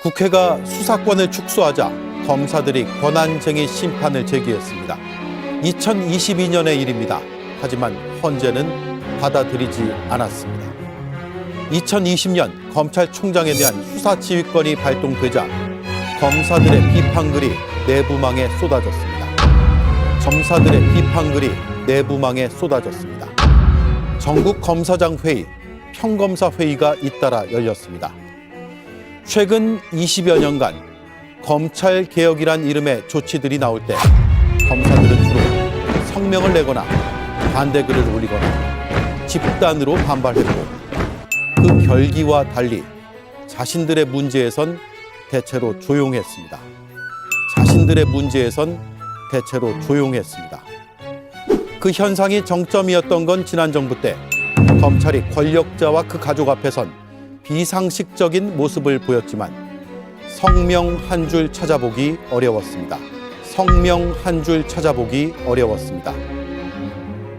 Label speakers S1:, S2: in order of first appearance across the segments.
S1: 국회가 수사권을 축소하자 검사들이 권한쟁의 심판을 제기했습니다. 2022년의 일입니다. 하지만 헌재는 받아들이지 않았습니다. 2020년 검찰총장에 대한 수사 지휘권이 발동되자 검사들의 비판글이 내부망에 쏟아졌습니다. 검사들의 비판글이 내부망에 쏟아졌습니다. 전국 검사장 회의, 평검사 회의가 잇따라 열렸습니다. 최근 20여 년간 검찰 개혁이란 이름의 조치들이 나올 때 검사들은 주로 성명을 내거나 반대 글을 올리거나 집단으로 반발했고 그 결기와 달리 자신들의 문제에선 대체로 조용했습니다. 자신들의 문제에선 대체로 조용했습니다. 그 현상이 정점이었던 건 지난 정부 때 검찰이 권력자와 그 가족 앞에선 비상식적인 모습을 보였지만 성명 한 줄 찾아보기 어려웠습니다. 성명 한 줄 찾아보기 어려웠습니다.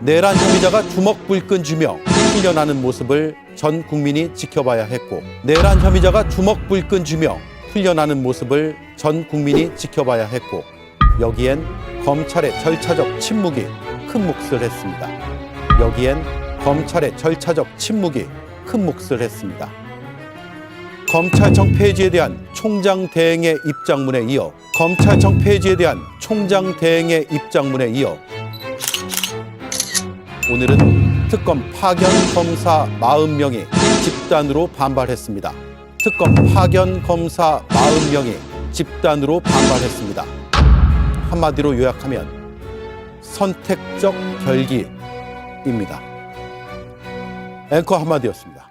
S1: 내란 혐의자가 주먹 불끈 쥐며 풀려나는 모습을 전 국민이 지켜봐야 했고 내란 혐의자가 주먹 불끈 쥐며 풀려나는 모습을 전 국민이 지켜봐야 했고 여기엔 검찰의 절차적 침묵이 큰 몫을 했습니다. 여기엔 검찰의 절차적 침묵이 큰 몫을 했습니다. 검찰청 폐지에 대한 총장 대행의 입장문에 이어 검찰청 폐지에 대한 총장 대행의 입장문에 이어 오늘은 특검 파견 검사 40명이 집단으로 반발했습니다. 특검 파견 검사 40명이 집단으로 반발했습니다. 한마디로 요약하면 선택적 결기입니다. 앵커 한마디였습니다.